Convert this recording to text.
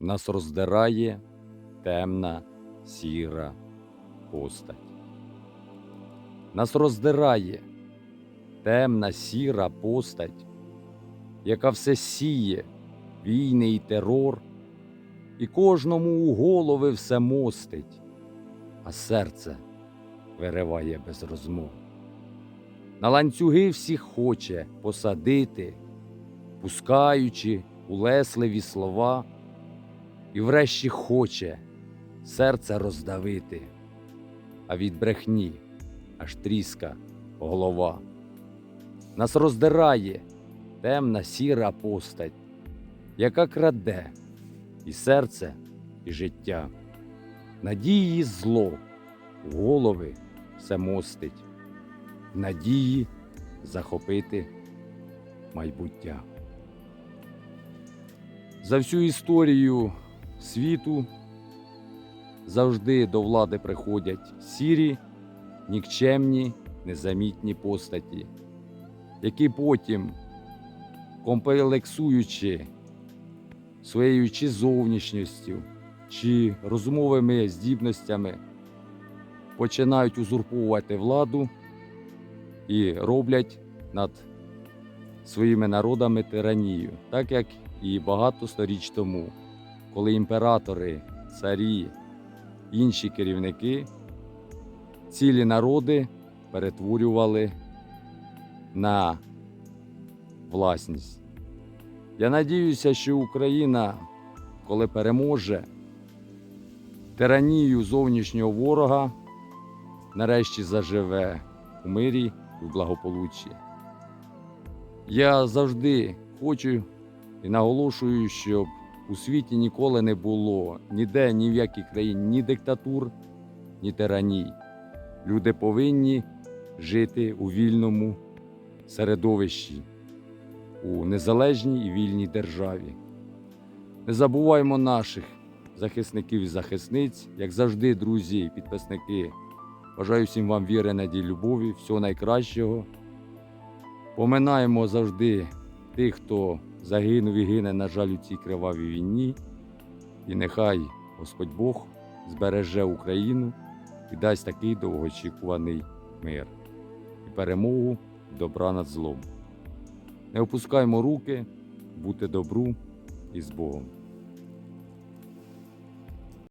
нас роздирає темна сіра постать. Нас роздирає темна сіра постать, яка все сіє, війни і терор, і кожному у голови все мостить, а серце вириває без розмов. На ланцюги всіх хоче посадити, пускаючи улесливі слова, і врешті хоче серце роздавити, а від брехні аж тріска голова. Нас роздирає темна сіра постать, яка краде і серце, і життя. Надії зло в голови все мостить, надії захопити майбуття. За всю історію світу. Завжди до влади приходять сірі, нікчемні, незамітні постаті, які потім, комплексуючи своєю чи зовнішністю, чи розумовими здібностями, починають узурпувати владу і роблять над своїми народами тиранію, так як і багато сторіч тому, коли імператори, царі, інші керівники цілі народи перетворювали на власність. Я надіюся, що Україна, коли переможе тиранію зовнішнього ворога, нарешті заживе у мирі і в благополуччі. Я завжди хочу і наголошую, щоб у світі ніколи не було ніде, ні в якій країні, ні диктатур, ні тираній. Люди повинні жити у вільному середовищі, у незалежній і вільній державі. Не забуваймо наших захисників і захисниць, як завжди, друзі і підписники. Бажаю всім вам віри, надії, любові, всього найкращого. Поминаємо завжди тих, хто загинув і гине, на жаль, у цій кривавій війні. І нехай Господь Бог збереже Україну і дасть такий довгоочікуваний мир і перемогу добра над злом. Не опускаймо руки, бути добру і з Богом.